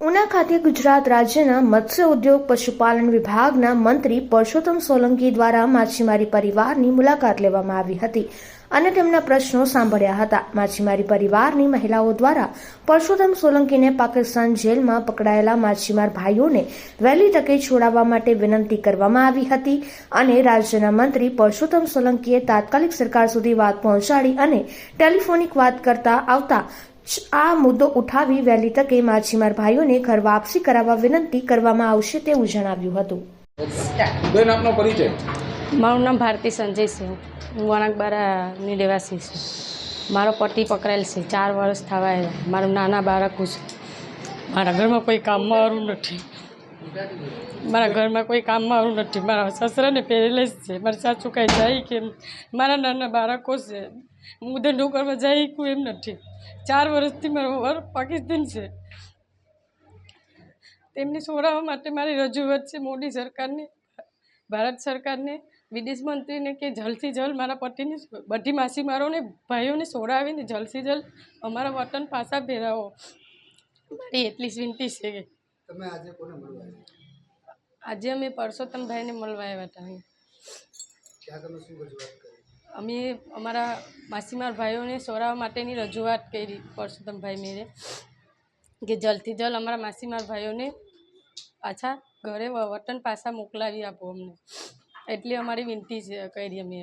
ઉના ખાતે ગુજરાત રાજ્યના મત્સ્ય ઉદ્યોગ પશુપાલન વિભાગના મંત્રી પરસોત્તમ સોલંકી દ્વારા માછીમારી પરિવારની મુલાકાત લેવામાં આવી હતી અને તેમના પ્રશ્નો સાંભળ્યા હતા. માછીમારી પરિવારની મહિલાઓ દ્વારા પરસોત્તમ સોલંકીને પાકિસ્તાન જેલમાં પકડાયેલા માછીમાર ભાઈઓને વહેલી તકે છોડાવવા માટે વિનંતી કરવામાં આવી હતી અને રાજ્યના મંત્રી પરસોત્તમ સોલંકીએ તાત્કાલિક સરકાર સુધી વાત પહોંચાડી અને ટેલિફોનિક વાત કરતા આવતા આ મુદ્દો ઉઠાવી વહેલી તકે માછીમાર ભાઈઓને ઘર વાપસી કરાવવા વિનંતી કરવામાં આવશે તેવું જણાવ્યું હતું. બેન આપનો પરિચય. મારું નામ ભારતી સંજય સિંહ. હું વણાકબારાની રહેવાસી છું. મારો પતિ પકડાયેલ છે. ચાર વર્ષ થવા મારું નાના બાળકો છે. મારા ઘરમાં કોઈ કામ વાળું નથી. મારા ઘરમાં કોઈ કામ મારું નથી. મારા સસરાને પહેરેલેસ છે. મારા સાસુ કાંઈ જાય કેમ? મારા નાના બાળકો છે. હું ધંધો કરવા જાય કું એમ નથી. ચાર વર્ષથી મારો વર પાકિસ્તાન છે. તેમને છોડાવવા માટે મારી રજૂઆત છે મોદી સરકારને, ભારત સરકારને, વિદેશ મંત્રીને કે જલ્દથી જલ્દ મારા પતિને, બધી માછીમારોને, ભાઈઓને છોડાવીને જલ્દથી જલ્દ અમારા વતન પાછા ફેરાવો. મારી એટલી જ વિનંતી છે. તમે આજે કોને મળવા આવ્યા? આજે અમે પરસોત્તમભાઈને મળવા આવ્યા હતા અહીં. ત્યાં તમે શું રજૂઆત કરી? અમે અમારા માસીમાર ભાઈઓને છોડાવવા માટેની રજૂઆત કરી પરસોત્તમભાઈ મેરે કે જલ્દથી જલ્દ અમારા માસીમાર ભાઈઓને પાછા ઘરે વતન પાછા મોકલાવી આપો અમને. એટલી અમારી વિનંતી છે કરી અમે